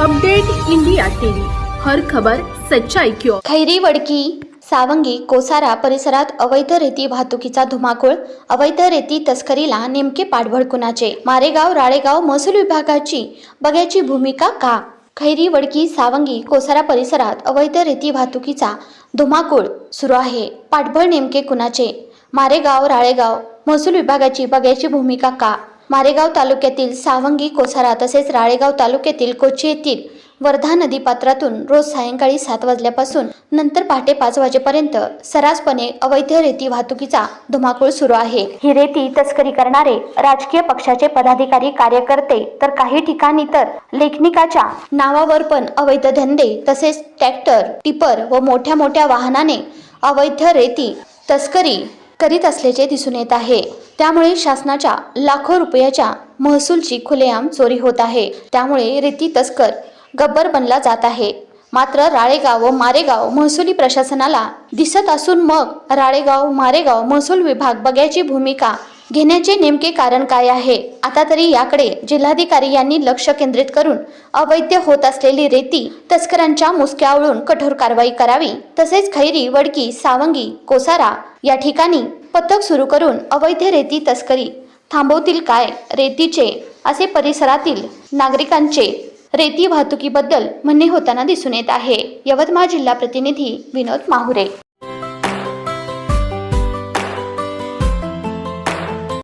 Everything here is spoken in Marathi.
Update India TV. हर खबर सच्चाई क्यों खैरी वडकी सावंगी कोसारा परिसरात अवैध रेती वाहतुकीचा धुमाकूळ अवैध रेती तस्करीला नेमके पाठबळ कुणाचे? मारेगाव राळेगाव महसूल विभागाची बघ्याची भूमिका का? खैरी वडकी सावंगी कोसारा परिसरात अवैध रेती वाहतुकीचा धुमाकूळ सुरू आहे. पाठबळ नेमके कुणाचे? मारेगाव राळेगाव महसूल विभागाची बघ्याची भूमिका का? मारेगाव तालुक्यातील सावंगी कोसारा तसेच राळेगाव तालुक्यातील कोची येथील वर्धा नदी पात्रातून रोज सायंकाळी सात वाजल्यापासून नंतर पहाटे पाच वाजेपर्यंत सरासपणे अवैध रेती वाहतुकीचा धुमाकूळ सुरू आहे. ही रेती तस्करी करणारे राजकीय पक्षाचे पदाधिकारी कार्यकर्ते तर काही ठिकाणी तर लेखनिकाच्या नावावर पण अवैध धंदे तसेच ट्रॅक्टर टिपर व मोठ्या मोठ्या वाहनाने अवैध रेती तस्करी करीत असल्याचे दिसून येत आहे. त्यामुळे शासनाच्या लाखो रुपयाच्या महसूलची खुलेआम चोरी होत आहे. त्यामुळे रेती तस्कर गब्बर बनला जात आहे. मात्र राळेगाव व मारेगाव महसुली प्रशासनाला दिसत असून मग राळेगाव मारेगाव महसूल विभाग बघ्याची भूमिका घेण्याचे नेमके कारण काय आहे? आता तरी याकडे जिल्हाधिकारी यांनी लक्ष केंद्रित करून अवैध होत असलेली रेती तस्करांच्या मुसक्यावळून कठोर कारवाई करावी तसेच खैरी वडकी सावंगी कोसारा या ठिकाणी पथक सुरू करून अवैध रेती तस्करी थांबवतील काय? रेतीचे असे परिसरातील नागरिकांचे रेती वाहतुकीबद्दल म्हणणे होताना दिसून येत आहे. यवतमाळ जिल्हा प्रतिनिधी विनोद माहुरे